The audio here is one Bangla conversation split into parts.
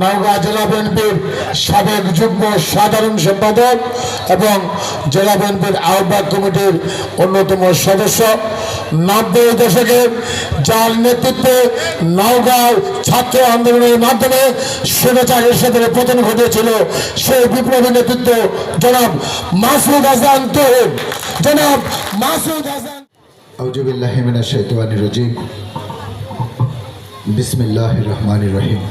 নওগাঁ জেলা বিএনপির সাবেক যুগ্ম সাধারণ সম্পাদক এবং জেলা বিএনপির আহ্বায়ক কমিটির অন্যতম সদস্য। নব্বই দশকের যার নেতৃত্বে নওগাঁও ছাত্র আন্দোলনের মাধ্যমে স্বৈরাচার সাথে পতন ঘটিয়েছিল, সেই বিপ্লবী নেতৃত্ব জনাব মাসুদ হাসান তহিদ জনাব মাসুদ হাসান আউজুবিল্লাহ মিনা শৈতানির রাজিম। বিসমিল্লাহ রহমান রহিম।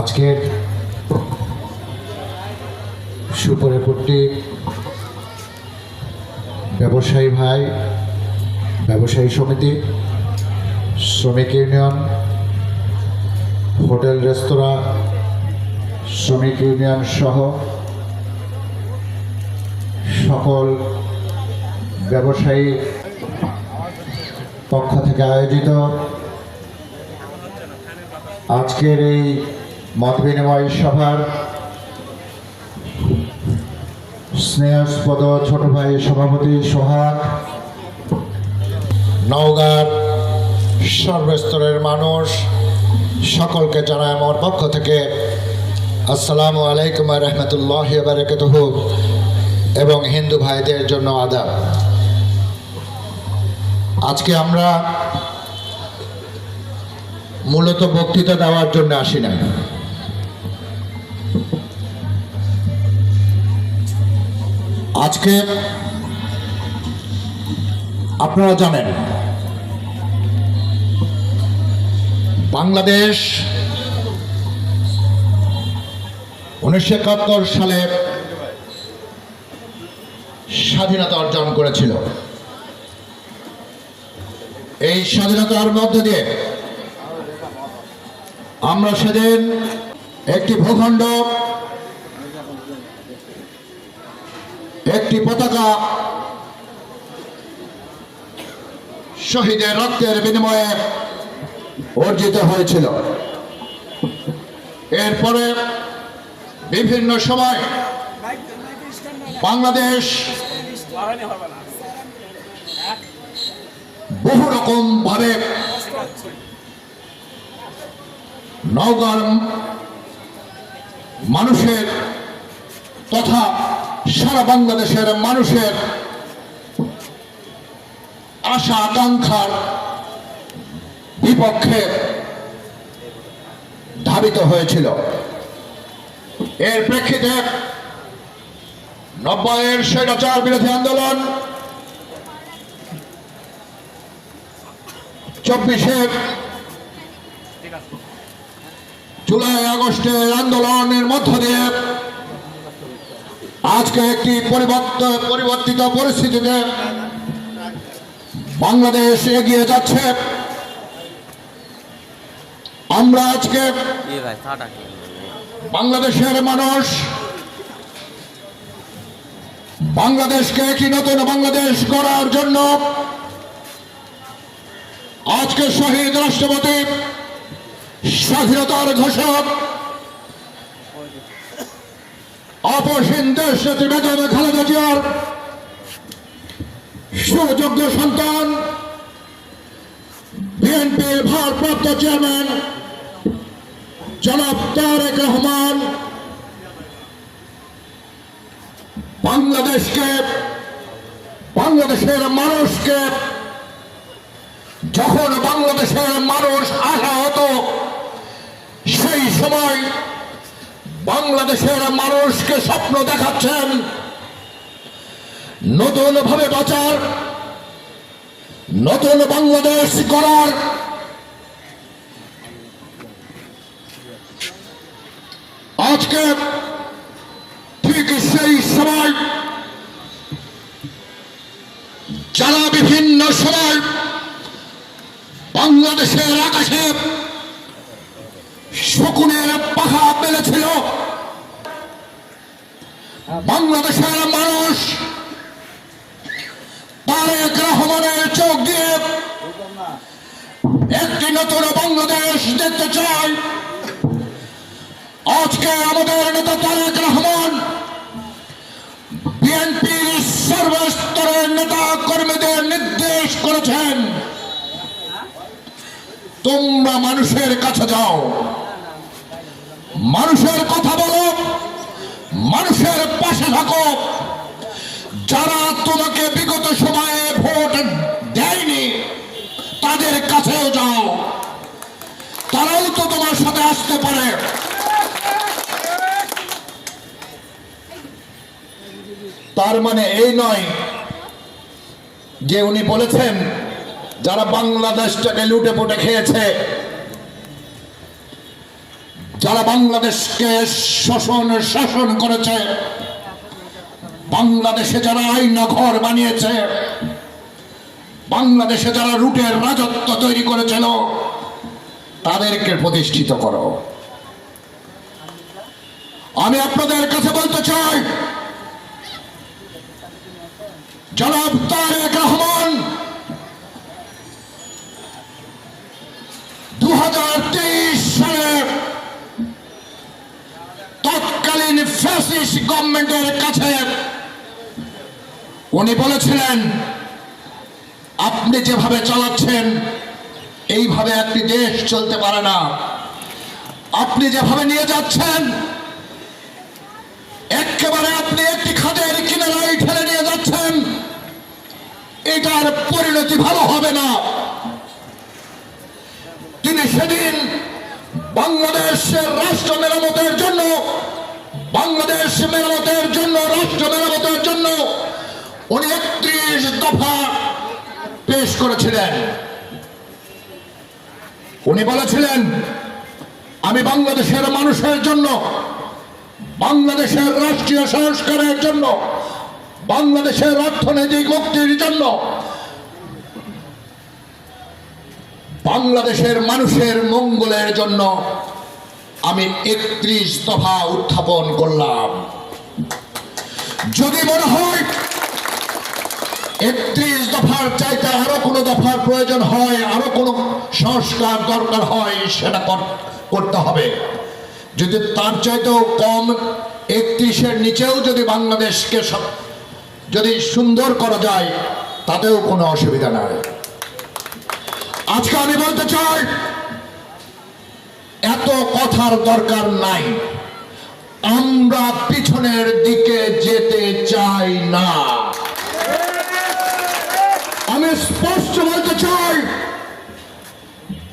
আজকের সুপরিপুরটি ব্যবসায়ী ভাই, ব্যবসায়ী সমিতি, শ্রমিক ইউনিয়ন, হোটেল, রেস্তোরাঁ, শ্রমিক ইউনিয়ন সহ সকল ব্যবসায়ী পক্ষ থেকে আয়োজিত আজকের এই মত বিনিময় সভার স্নেহাস্পদ ছোট ভাই সভাপতি সোহাগ, নওগাঁর সর্বস্তরের মানুষ, সকলকে জানায় আমার পক্ষ থেকে আসসালামু আলাইকুম রহমতুল্লাহ বারকাতুহু। এবং হিন্দু ভাইদের জন্য আদা আজকে আমরা মূলত বক্তৃতা দেওয়ার জন্য আসি না আজকে আপনারা জানেন, বাংলাদেশ উনিশশো একাত্তর সালে স্বাধীনতা অর্জন করেছিল। এই স্বাধীনতার মধ্য দিয়ে আমরা সেদিন একটি ভূখণ্ড একটি পতাকা শহীদের রক্তের বিনিময়ে অর্জিত হয়েছিল। এরপরে বিভিন্ন সময় বাংলাদেশ বহু রকম ভাবে নওগাঁর মানুষের তথা সারা বাংলাদেশের মানুষের আশা, আকাঙ্ক্ষার বিপক্ষে ধাবিত হয়েছিল। এর প্রেক্ষিতে নব্বইয়ের স্বৈরাচার বিরোধী আন্দোলন চব্বিশের জুলাই, আগস্টের আন্দোলনের মধ্য দিয়ে আজকে একটি পরিবর্তিত পরিস্থিতিতে বাংলাদেশ এগিয়ে যাচ্ছে। আমরা আজকে বাংলাদেশের মানুষ বাংলাদেশকে একটি নতুন বাংলাদেশ করার জন্য আজকে শহীদ রাষ্ট্রপতি স্বাধীনতার ঘোষণা অপসীন দেশ বেগম খালেদা জিয়ার সুযোগ্য সন্তান, বিএনপির ভারপ্রাপ্ত চেয়ারম্যান জনাব তারেক রহমান। বাংলাদেশকে, বাংলাদেশের মানুষকে যখন বাংলাদেশের মানুষ আশা হতো সেই সময় বাংলাদেশের মানুষকে স্বপ্ন দেখাচ্ছেন। নতুন ভাবে বাঁচার নতুন বাংলাদেশ করার আজকে ঠিক সেই সময় যারা বিভিন্ন সময় বাংলাদেশের আকাশে শকুনের পাখা মেলেছিল বাংলাদেশের মানুষ তারেক রহমানের চোখ দিয়ে একটি নতুন বাংলাদেশ দেখতে চায়। আজকে আমাদের নেতা তারেক রহমান বিএনপির সর্বস্তরের নেতা কর্মীদের নির্দেশ করেছেন। তোমরা মানুষের কাছে যাও। মানুষের কথা বলো, মানুষের পাশে থাকো। যারা তোমাকে বিগত সময়ে ভোট দেয়নি, তাদের কাছেও যাও। তারাও তো তোমার সাথে আসতে পারে। তার মানে এই নয় যে উনি বলেছেন, যারা বাংলাদেশটাকে লুটে পুটে খেয়েছে যারা বাংলাদেশকে শোষণ, শাসন করেছে, বাংলাদেশে যারা আইন ঘর বানিয়েছে, বাংলাদেশে যারা রুটের রাজত্ব তৈরি করেছিল, তাদেরকে প্রতিষ্ঠিত করো। আমি আপনাদের কাছে বলতে চাই, জনাব তারেক রহমান তৎকালীন ফ্যাসিস্ট গভর্নমেন্টের কাছে উনি বলেছিলেন, আপনি যেভাবে চালাচ্ছেন, এইভাবে একটি দেশ চলতে পারে না। আপনি যেভাবে নিয়ে যাচ্ছেন, একেবারে আপনি একটি খাদের কিনারায় ঠেলে নিয়ে যাচ্ছেন, এটার পরিণতি ভালো হবে না। তিনি সেদিন বাংলাদেশের রাষ্ট্র মেরামতের জন্য বাংলাদেশ মেরামতের জন্য, রাষ্ট্র মেরামতের জন্য উনি একত্রিশ দফা পেশ করেছিলেন। উনি বলেছিলেন, আমি বাংলাদেশের মানুষের জন্য, বাংলাদেশের রাষ্ট্রীয় সংস্কারের জন্য, বাংলাদেশের অর্থনৈতিক মুক্তির জন্য, বাংলাদেশের মানুষের মঙ্গলের জন্য আমি একত্রিশ দফা উত্থাপন করলাম। যদি মনে হয় একত্রিশ দফার চাইতে আরও কোনো দফার প্রয়োজন হয়, আরও কোনো সংস্কার দরকার হয়, সেটা কর- করতে হবে। যদি তার চাইতেও কম, একত্রিশের নিচেও যদি বাংলাদেশকে যদি সুন্দর করা যায়, তাতেও কোনো অসুবিধা নাই। আজকে আমি বলতে চাই এত কথার দরকার নাই। আমরা পিছনের দিকে যেতে চাই না। আমি স্পষ্ট বলতে চাই,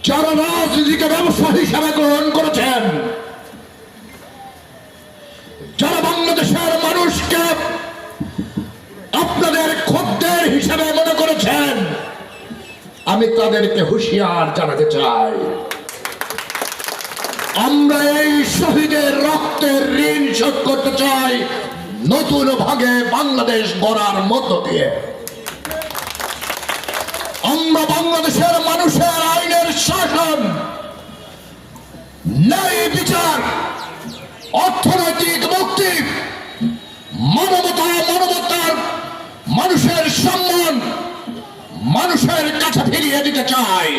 যারা রাজনীতিকে ব্যবসা হিসাবে গ্রহণ করেছেন, যারা বাংলাদেশের মানুষকে আপনাদের খদ্দের হিসাবে মনে করেছেন, আমি তাদেরকে হুঁশিয়ার জানাতে চাই। আমরা এই শহীদের রক্তের ঋণ শোধ করতে চাই নতুন ভাগে বাংলাদেশ গড়ার মধ্য দিয়ে। আমরা বাংলাদেশের মানুষের আইনের শাসন, ন্যায় বিচার, অর্থনৈতিক মুক্তি, মানবতা, মানবতার মানুষের সম্মান মানুষের কাছে ফিরিয়ে দিতে চাই।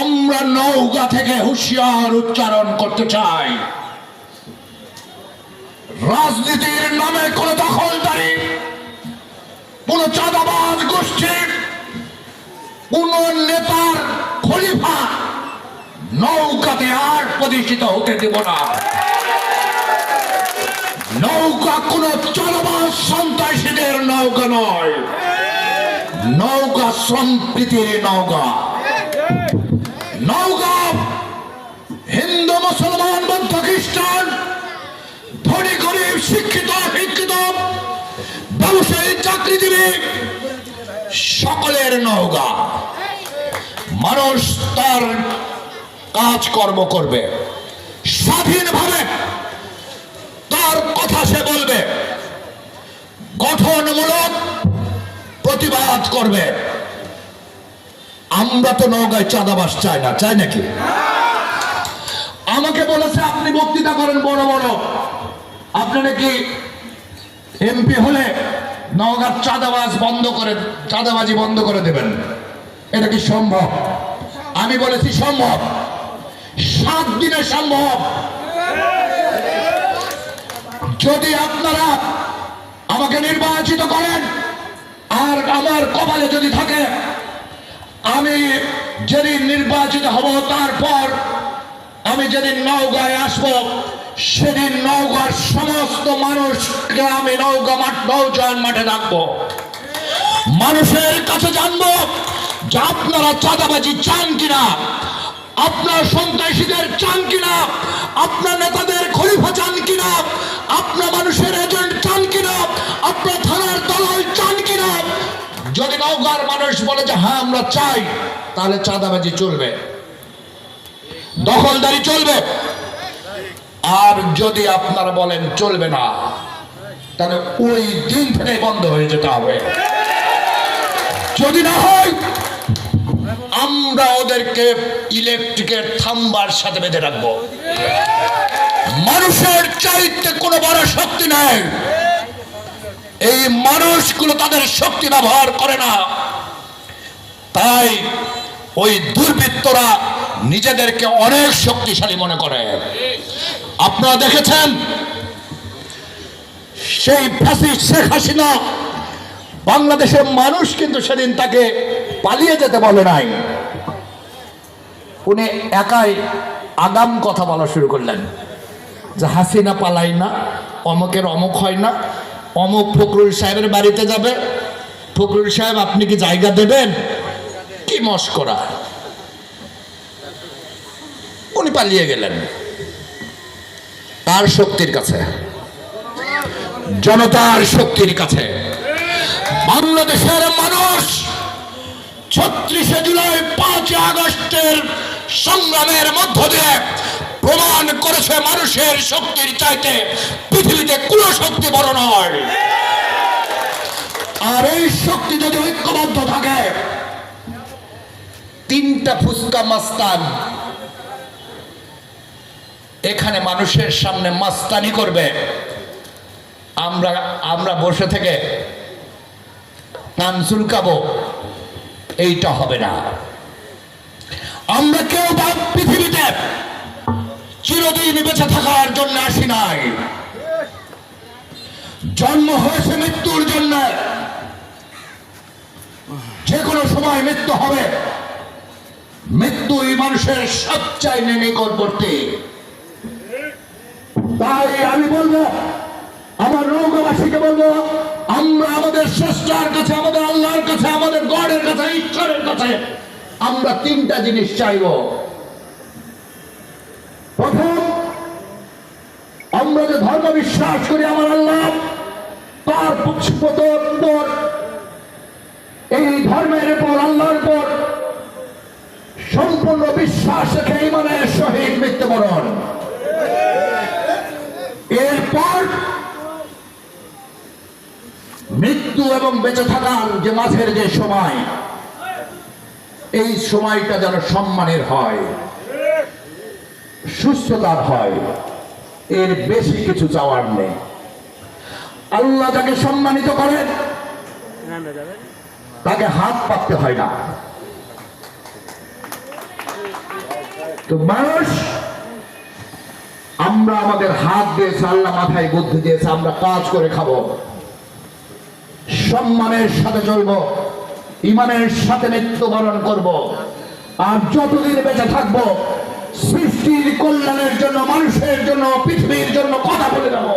আমরা নৌকা থেকে হুঁশিয়ার উচ্চারণ করতে চাই। রাজনীতির নামে কোন দখলদারি, কোন চাঁদাবাজ গোষ্ঠী, কোন নেতার খলিফা নৌকাতে আর প্রতিষ্ঠিত হতে দেব না। নৌকা কোন চাঁদাবাজ সন্ত্রাসীদের নৌকা নয় নৌকা সম্প্রীতির নৌকা নৌকা হিন্দু, মুসলমান, বৌদ্ধ, খ্রিস্টান, ধনী, গরিব, শিক্ষিত শিক্ষিত ব্যবসায়ী, চাকরিজীবী, সকলের নৌকা মানুষ তার কাজকর্ম করবে। স্বাধীনভাবে তার কথা সে বলবে। গঠনমূলক প্রতিবাদ করবে। আমরা তো নৌকায় চাঁদাবাস চাই না, চাই নাকি? আমাকে বলেছে, আপনি বক্তৃতা করেন বড় বড়। আপনি নাকি এমপি হলে নওগাঁর চাঁদাবাজ বন্ধ করে, চাঁদাবাজি বন্ধ করে দেবেন? এটা কি সম্ভব? আমি বলেছি, সম্ভব। সাত দিনে সম্ভব। যদি আপনারা আমাকে নির্বাচিত করেন, আর আমার কপালে যদি থাকে আমি যেদিন নির্বাচিত হব, তারপর আমি যেদিন নওগাঁয় আসব, সেদিন নওগাঁর সমস্ত মানুষকে আমি নৌকা মাঠ নৌচান মাঠে রাখব মানুষের কাছে জানব যে আপনারা চাঁদাবাজি চান কিনা, আপনার সন্ত্রাসীদের চান কিনা, আপনার নেতাদের খলিফা চান কিনা, আপনার মানুষের এজেন্ট যদি নৌকার মানুষ বলে যে হ্যাঁ আমরা চাই, তাহলে চাঁদাবাজি চলবে। দখলদারি চলবে। আর যদি আপনারা বলেন, চলবে না, তাহলে ওই দিন থেকে বন্ধ হয়ে যেতে হবে। যদি না হয়, আমরা ওদেরকে ইলেকট্রিকের থাম্বার সাথে বেঁধে রাখব। মানুষের চারিত্রে কোনো বড় শক্তি নেই। এই মানুষগুলো তাদের শক্তি ব্যবহার করে না। তাই ওই দুর্বৃত্তরা নিজেদেরকে অনেক শক্তিশালী মনে করে। আপনারা দেখেছেন? সেই ফ্যাসিস্ট শেখ হাসিনা বাংলাদেশের মানুষ কিন্তু সেদিন তাকে পালিয়ে যেতে বলে নাই। উনি একাই আগাম কথা বলা শুরু করলেন যে হাসিনা পালাই না, অমকের অমুক হয় না অমুক ফখরুল সাহেবের বাড়িতে যাবে। ফখরুল সাহেব, আপনি কি জায়গা দেবেন? কি মস্করা উনি পালিয়ে গেলেন। তার শক্তির কাছে। জনতার শক্তির কাছে। বাংলাদেশের মানুষ ছত্রিশে জুলাই পাঁচ আগস্টের সংগ্রামের মধ্য দিয়ে প্রমাণ করেছে মানুষের শক্তির চাইতে। পৃথিবীতে কোনো শক্তি বড় নয়। আর এই শক্তি যদি ঐক্যবদ্ধ থাকে, তিনটা ফুসকা মাস্তান। এখানে মানুষের সামনে মাস্তানি করবে। আমরা আমরা বসে থেকে কান চুলকাবো। এইটা হবে না। আমরা কেউ পৃথিবীতে। চিরদিন বেঁচে থাকার জন্য আসি নাই। জন্ম হয়েছে মৃত্যুর জন্য। যে কোনো সময় মৃত্যু হবে। মৃত্যুই মানুষের সবচাইতে নিকটবর্তী। তাই আমি বলব, আমার নৌকাবাসীকে বলব, আমরা আমাদের স্রষ্টার কাছে, আমাদের আল্লাহর কাছে, আমাদের গডের কাছে, ঈশ্বরের কাছে আমরা তিনটা জিনিস চাইব। প্রথম, আমরা যে ধর্ম বিশ্বাস করি আমার আল্লাহ, তার পক্ষপতর উপর এই ধর্মের উপর আল্লাহর উপর সম্পূর্ণ বিশ্বাস রেখে ইমানের সহিত মৃত্যুবরণ। এরপর, মৃত্যু এবং বেঁচে থাকার যে মাঝের যে সময়, এই সময়টা যেন সম্মানের হয়। সুস্থতার হয়। এর বেশি কিছু চাওয়ার নেই। আল্লাহ যাকে সম্মানিত করেন তাকে হাত পাততে হয় না। তো মানুষ, আমরা আমাদের হাত দিয়েছে আল্লাহ মাথায় বুদ্ধি দিয়েছে, আমরা কাজ করে খাব। সম্মানের সাথে চলবো, ইমানের সাথে মৃত্যুবরণ করব। আর যতদিন বেঁচে থাকব সৃষ্টির কল্যাণের জন্য, মানুষের জন্য, পৃথিবীর জন্য কথা বলে যাব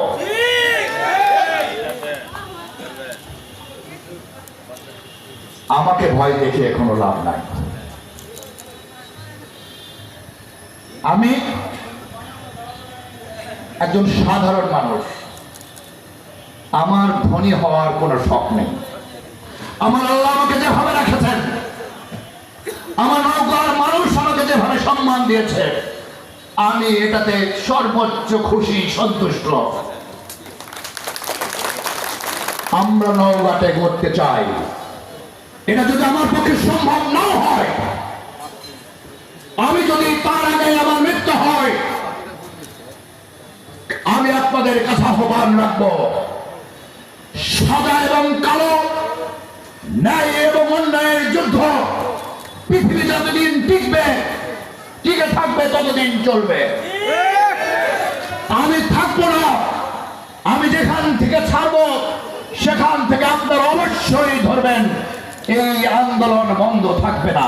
আমাকে ভয় দেখে এখনও লাভ নাই। আমি একজন সাধারণ মানুষ। আমার ধনী হওয়ার কোনো শখ নেই। আমার আল্লাহ আমাকে যেভাবে রেখেছেন, আমার নৌকার মানুষ আমাকে যেভাবে সম্মান দিয়েছে আমি এটাতে সর্বোচ্চ খুশি, সন্তুষ্ট। আমরা নৌকাতে করতে চাই। এটা যদি আমার পক্ষে সম্ভব নাও হয়, আমি যদি তার আগে আমার মৃত্যু হয়, আমি আপনাদের কাছে আহ্বান রাখব। সাদা এবং কালো, ন্যায় এবং অন্যায়ের যুদ্ধ, পৃথিবী যতদিন টিকবে টিকে থাকবে, ততদিন চলবে। আমি থাকব না। আমি যেখান থেকে ছাড়বো, সেখান থেকে আপনারা অবশ্যই ধরবেন, এই আন্দোলন বন্ধ থাকবে না।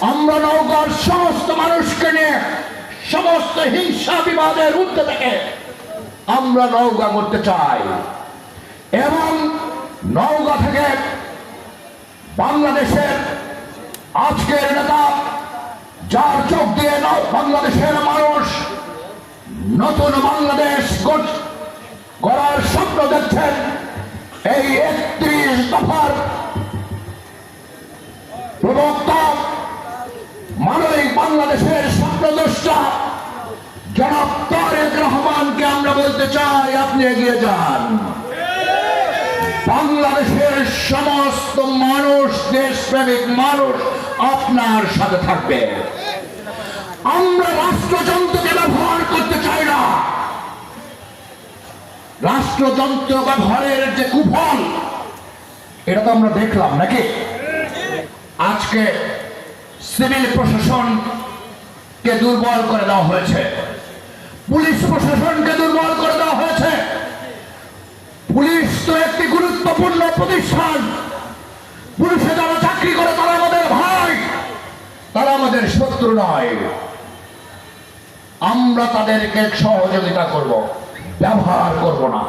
আমরা নৌকার সমস্ত মানুষকে নিয়ে, সমস্ত হিংসা বিবাদের ঊর্ধ্বে থেকে আমরা নৌকা করতে চাই। এবং নৌকা থেকে বাংলাদেশের আজকের নেতা যার চোখ দিয়ে বাংলাদেশের মানুষ। নতুন বাংলাদেশ গড়ার স্বপ্ন দেখছেন এই একত্রিশ দফার প্রবক্তা, মানবিক বাংলাদেশের স্বপ্নদ্রষ্টা জনাব তারেক রহমানকে আমরা বলতে চাই, আপনি এগিয়ে যান। বাংলাদেশের সমস্ত মানুষ, দেশপ্রেমিক মানুষ আপনার সাথে থাকবে। আমরা রাষ্ট্রযন্ত্রকে ব্যবহার করতে চাই না। রাষ্ট্রযন্ত্র ব্যবহারের যে কুফল, এটা তো আমরা দেখলাম নাকি? আজকে সিভিল প্রশাসনকে দুর্বল করে দেওয়া হয়েছে। পুলিশ প্রশাসনকে দুর্বল করে দেওয়া হয়েছে। পুলিশ তো একটি গুরুত্বপূর্ণ প্রতিষ্ঠান। পুলিশে যারা চাকরি করে, তারা আমাদের ভাই, তারা আমাদের শত্রু নয়। আমরা তাদেরকে সহযোগিতা করব, ব্যবহার করব না।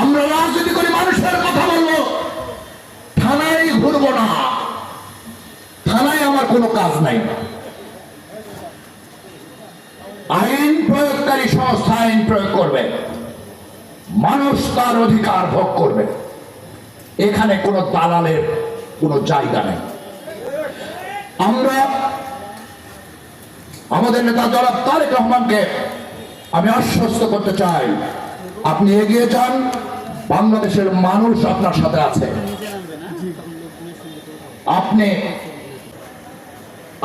আমরা রাজনীতি করি মানুষের কথা বলব, থানায় ঘুরবো না। থানায় আমার কোনো কাজ নাই। আইন প্রয়োগকারী সংস্থা আইন প্রয়োগ করবে। মানুষ তার অধিকার ভোগ করবে। এখানে কোনো দালালের কোনো জায়গা নেই। আমরা আমাদের নেতা জনাব তারেক রহমানকে আমি আশ্বস্ত করতে চাই, আপনি এগিয়ে যান, বাংলাদেশের মানুষ আপনার সাথে আছে। আপনি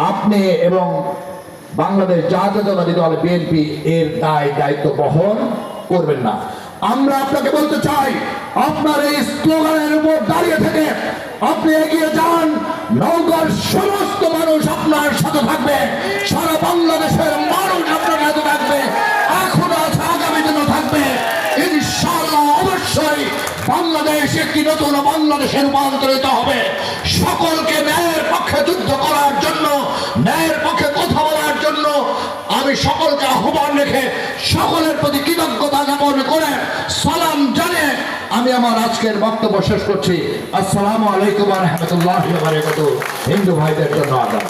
আপনি এবং বাংলাদেশ জাতীয়তাবাদী দল বিএনপি এর দায়, দায়িত্ব বহন করবেন না। আমরা আপনাকে বলতে চাই আপনার এই স্লোগানের উপর দাঁড়িয়ে থেকে আপনি এগিয়ে যান। নৌকার সমস্ত মানুষ আপনার সাথে থাকবে। সারা বাংলাদেশের মানুষ আপনার সাথে থাকবে। এখন আছে, আগামী দিনও থাকবে। ইনশাআল্লাহ অবশ্যই বাংলাদেশ একটি নতুন বাংলাদেশে রূপান্তরিত হবে। সকলকে ন্যায়ের পক্ষে যুদ্ধ করার জন্য, ন্যায়ের পক্ষে কথা বলার জন্য আমি সকলকে আহ্বান রেখে সকলের প্রতি কৃতজ্ঞতা জ্ঞাপন করে সালাম জানে আমি আমার আজকের বক্তব্য শেষ করছি। আসসালামু আলাইকুম রহমতুল্লাহ হিন্দু ভাইদের জন্য আদাব।